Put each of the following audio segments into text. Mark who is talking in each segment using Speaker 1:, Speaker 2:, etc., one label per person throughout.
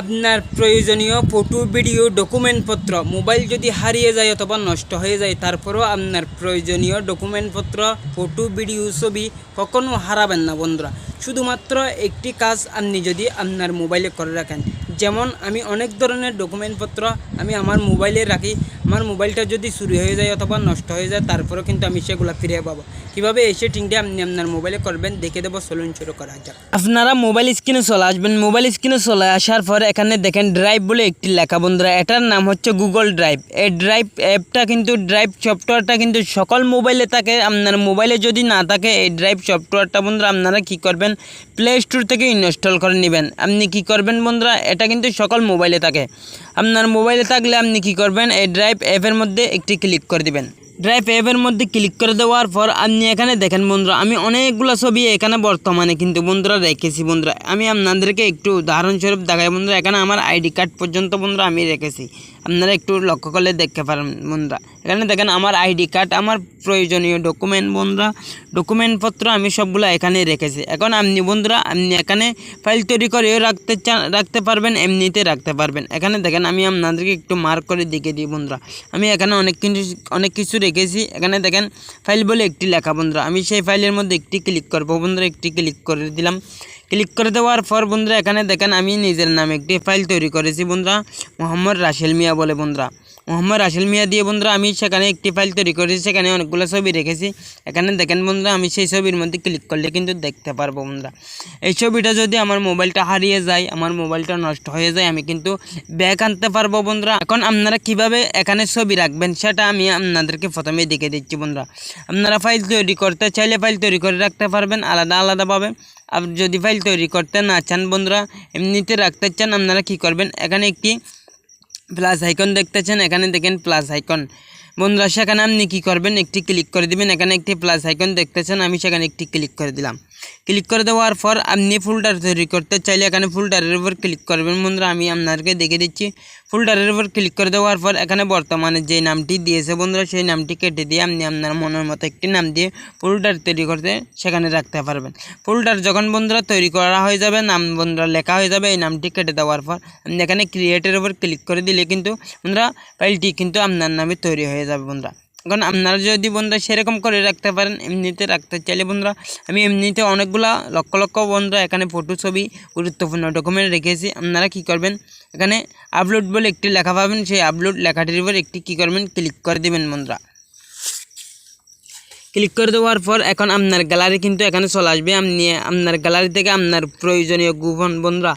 Speaker 1: আপনার প্রয়োজনীয় photo video ডকুমেন্টপত্র mobile যদি হারিয়ে যায় অথবা নষ্ট হয়ে যায়, তারপরও আপনার প্রয়োজনীয় ডকুমেন্টপত্র ফটো ভিডিও ছবি কখনও হারাবেন না বন্ধুরা। শুধুমাত্র একটি কাজ আপনি যদি আপনার মোবাইলে করে রাখেন। যেমন আমি অনেক ধরনের ডকুমেন্টপত্র আমি আমার মোবাইলে রাখি। আমার মোবাইলটা যদি চুরি হয়ে যায় অথবা নষ্ট হয়ে যায়, তারপরেও কিন্তু আমি সেগুলো ফিরে পাবো। কীভাবে এই সেটিংটা আপনি আপনার মোবাইলে করবেন, দেখে দেবো চলুন শুরু করা যাক। আপনারা মোবাইল স্ক্রিনে চলে আসবেন। মোবাইল স্ক্রিনে চলে আসার পর এখানে দেখেন ড্রাইভ বলে একটি লেখা বন্ধুরা, এটার নাম হচ্ছে গুগল ড্রাইভ এই ড্রাইভ অ্যাপটা কিন্তু ড্রাইভ সফটওয়্যারটা কিন্তু সকল মোবাইলে থাকে। আপনার মোবাইলে যদি না থাকে, এই ড্রাইভ সফটওয়্যারটা বন্ধুরা, আপনারা কি করবেন? প্লে স্টোর থেকে ইনস্টল করে নেবেন। আপনি কি করবেন বন্ধুরা, এটা কিন্তু সকল মোবাইলে থাকে। আপনার মোবাইলে থাকলে আপনি কি করবেন? এই ড্রাইভ অ্যাপের মধ্যে একটি ক্লিক করে দিবেন। ড্রাইভ অ্যাপের মধ্যে ক্লিক করে দেওয়ার পর আপনি এখানে দেখেন বন্ধুরা, আমি অনেকগুলো ছবি এখানে বর্তমানে কিন্তু বন্ধুরা রেখেছি বন্ধুরা। আমি আপনাদেরকে একটু উদাহরণস্বরূপ দেখাই বন্ধুরা, এখানে আমার আইডি কার্ড পর্যন্ত বন্ধুরা আমি রেখেছি। আপনারা একটু লক্ষ্য করলে দেখতে পারেন বন্ধুরা। এখানে দেখেন আমার আইডি কার্ড আমার প্রয়োজনীয় ডকুমেন্ট বন্ধুরা। ডকুমেন্টপত্র আমি সবগুলো এখানে রেখেছি। এখন আপনি বন্ধুরা, আপনি এখানে ফাইল তৈরি করেও রাখতে চান রাখতে পারবেন, এমনিতে রাখতে পারবেন। এখানে দেখেন আমি আপনাদেরকে একটু মার্ক করে দেখে দিই বন্ধুরা। আমি এখানে অনেক কিছু অনেক কিছু রেখেছি এখানে দেখেন ফাইল বলে একটি লেখা বন্ধুরা। আমি সেই ফাইলের মধ্যে একটি ক্লিক করব। বন্ধুরা, একটি ক্লিক করে দিলাম। ক্লিক করে দেওয়ার পর বন্ধুরা, এখানে দেখেন, আমি নিজের নামে একটি ফাইল তৈরি করেছি বন্ধুরা। মোহাম্মদ রাশেল মিয়া বলে বন্ধুরা। মোহাম্মদ রাশেল মিয়া দিয়ে বন্ধুরা, আমি সেখানে একটি ফাইল তৈরি করেছি, সেখানে অনেকগুলো ছবি রেখেছি। এখানে দেখেন বন্ধুরা, আমি সেই ছবির মধ্যে ক্লিক করলে কিন্তু দেখতে পারব বন্ধুরা। এই ছবিটা যদি আমার মোবাইলটা হারিয়ে যায়, আমার মোবাইলটা নষ্ট হয়ে যায়, আমি কিন্তু ব্যাগ আনতে পারব বন্ধুরা। এখন আপনারা কীভাবে এখানে ছবি রাখবেন, সেটা আমি আপনাদেরকে প্রথমে দেখে দিচ্ছি বন্ধুরা। আপনারা ফাইল তৈরি করতে চাইলে ফাইল তৈরি করে রাখতে পারবেন, আলাদা আলাদাভাবে। আর যদি ফাইল তৈরি করতে না চান বন্ধুরা, এমনিতে রাখতে চান, আপনারা কি করবেন, এখানে একটি প্লাস আইকন দেখতেছেন এখানে দেখেন প্লাস আইকন বন্ধুরা, সেখানে আপনি কী করবেন? একটি ক্লিক করে দিবেন। এখানে একটি প্লাস আইকন দেখতেছেন, আমি সেখানে একটি ক্লিক করে দিলাম। ক্লিক করে দেওয়ার পর আপনি ফোল্ডার তৈরি করতে চাইলে এখানে ফোল্ডারের উপর ক্লিক করবেন। বন্ধুরা, আমি আপনাদেরকে দেখে দিচ্ছি। ফোল্ডারের উপর ক্লিক করে দেওয়ার পর এখানে বর্তমানে যে নামটি দিয়েছে বন্ধুরা, সেই নামটি কেটে দিয়ে আপনি আপনার মনের মতো একটি নাম দিয়ে ফোল্ডার তৈরি করতে সেখানে রাখতে পারবেন। ফোল্ডার যখন বন্ধুরা তৈরি করা হয়ে যাবে, নাম বন্ধুরা লেখা হয়ে যাবে, এই নামটি কেটে দেওয়ার পর আপনি এখানে ক্রিয়েটের উপর ক্লিক করে দিলে কিন্তু বন্ধুরা ফাইলটি কিন্তু আপনার নামে তৈরি হয়ে যাবে বন্ধুরা। এখন আপনারা যদি বন্ধুরা সেরকম করে রাখতে পারেন, এমনিতে রাখতে চাইলে বন্ধুরা, আমি এমনিতে অনেকগুলা লক্ষ লক্ষ বন্ধুরা এখানে ফটো ছবি, গুরুত্বপূর্ণ ডকুমেন্ট রেখেছি। আপনারা কি করবেন? এখানে আপলোড বলে একটি লেখা পাবেন। সেই আপলোড লেখাটির উপর একটি কী করবেন? ক্লিক করে দেবেন বন্ধুরা। ক্লিক করে দেওয়ার পর এখন আপনার গ্যালারি কিন্তু এখানে চলে আসবে। আপনি আপনার গ্যালারি থেকে আপনার প্রয়োজনীয় গোপন বন্ধুরা,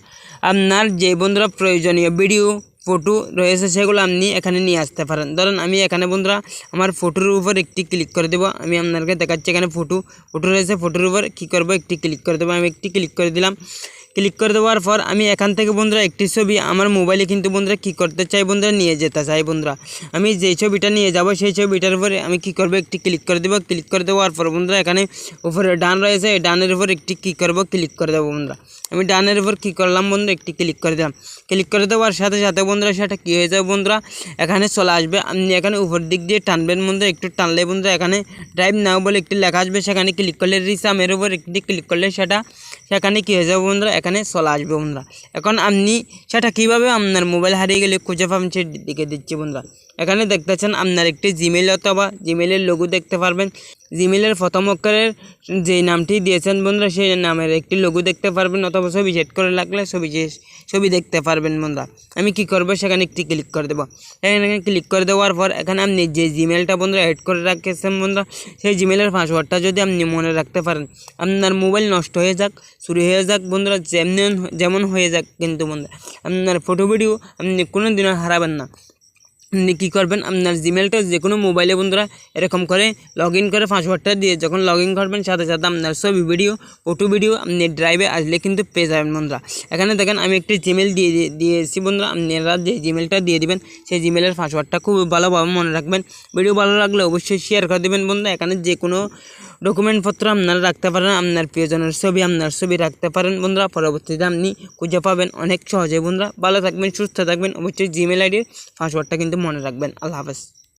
Speaker 1: আপনার যে বন্ধুরা প্রয়োজনীয় ভিডিও ফটো রয়েছে, সেগুলো আপনি এখানে নিয়ে আসতে পারেন। ধরেন আমি এখানে বন্ধুরা, আমার ফটোর উপর একটি ক্লিক করে দেবো। আমি আপনাকে দেখাচ্ছি এখানে ফটো ফটো রয়েছে ফটোর উপর কী করব, একটি ক্লিক করে দেবো। আমি একটি ক্লিক করে দিলাম। ক্লিক করে দেওয়ার পর আমি এখান থেকে বন্ধুরা একটি ছবি আমার মোবাইলে কিন্তু বন্ধুরা কী করতে চাই বন্ধুরা নিয়ে যেতে চাই বন্ধুরা। আমি যেই ছবিটা নিয়ে যাব সেই ছবিটার উপরে আমি কী করব একটি ক্লিক করে দেবো। ক্লিক করে দেওয়ার পর বন্ধুরা এখানে উপরে ডান রয়েছে এই ডানের উপর একটি কী করব ক্লিক করে দেবো বন্ধুরা। আমি ডানের উপর কী করলাম বন্ধু একটি ক্লিক করে দিলাম। ক্লিক করে দেওয়ার সাথে সাথে বন্ধুরা সেটা কী হয়ে যাবে বন্ধুরা, এখানে চলে আসবে। আপনি এখানে উপর দিক দিয়ে টানবেন বন্ধুরা, একটু টানলে বন্ধুরা এখানে ড্রাইভ নাও বলে একটি লেখা আসবে। সেখানে ক্লিক করলে রিসামের উপর একটি ক্লিক করলে সেটা, সেখানে কী হয়ে যাবে বন্ধুরা এখানে চলে আসবে বন্ধুরা। এখন আপনি সেটা কীভাবে আপনার মোবাইল হারিয়ে গেলে খুঁজে পাবেন সে দিকে দিচ্ছি বন্ধুরা। এখানে দেখতেছেন আপনার একটি জিমেল অথবা জিমেলের লোগো দেখতে পারবেন। জিমেলের প্রথম অক্ষরের যে নামটি দিয়েছেন বন্ধুরা, সেই নামের একটি লোগো দেখতে পারবেন অথবা ছবি সেট করে লাগলে ছবি ছবি দেখতে পারবেন বন্ধুরা। আমি কি করব? সেখানে একটি ক্লিক করে দেবো। এখানে ক্লিক করে দেওয়ার পর এখানে আপনি যে জিমেলটা বন্ধুরা এড করে রাখেছেন বন্ধুরা, সেই জিমেলের পাসওয়ার্ডটা যদি আপনি মনে রাখতে পারেন, আপনার মোবাইল নষ্ট হয়ে যাক চুরি হয়ে যাক বন্ধুরা, যেমন যেমন হয়ে যাক কিন্তু বন্ধুরা, আপনার ফটো ভিডিও আপনি কোনো দিনও হারাবেন না। আপনি কী করবেন? আপনার জিমেলটা যে কোনো মোবাইলে বন্ধুরা এরকম করে লগ করে পাসওয়ার্ডটা দিয়ে যখন লগ করবেন, সাথে সাথে আপনার ছবি ভিডিও ফটো ভিডিও আপনি ড্রাইভে আসলে কিন্তু পেয়ে যাবেন বন্ধুরা। এখানে দেখেন আমি একটি জিমেল দিয়ে দিয়ে- দিয়েছি বন্ধুরা। আপনারা যে জিমেলটা দিয়ে দিবেন, সেই জিমেলের পাসওয়ার্ডটা খুব ভালোভাবে মনে রাখবেন। ভিডিও ভালো লাগলে অবশ্যই শেয়ার করে দেবেন বন্ধুরা। এখানে যে কোনো ডকুমেন্টপত্র আপনারা রাখতে পারেন, আপনার প্রিয়জনের ছবি, আপনার ছবি রাখতে পারেন বন্ধুরা। পরবর্তীতে আপনি খুঁজে পাবেন অনেক সহজে বন্ধুরা। ভালো থাকবেন, সুস্থ থাকবেন। অবশ্যই জিমেল আইডির পাসওয়ার্ডটা কিন্তু মনে রাখবেন। আল্লাহ হাফেজ।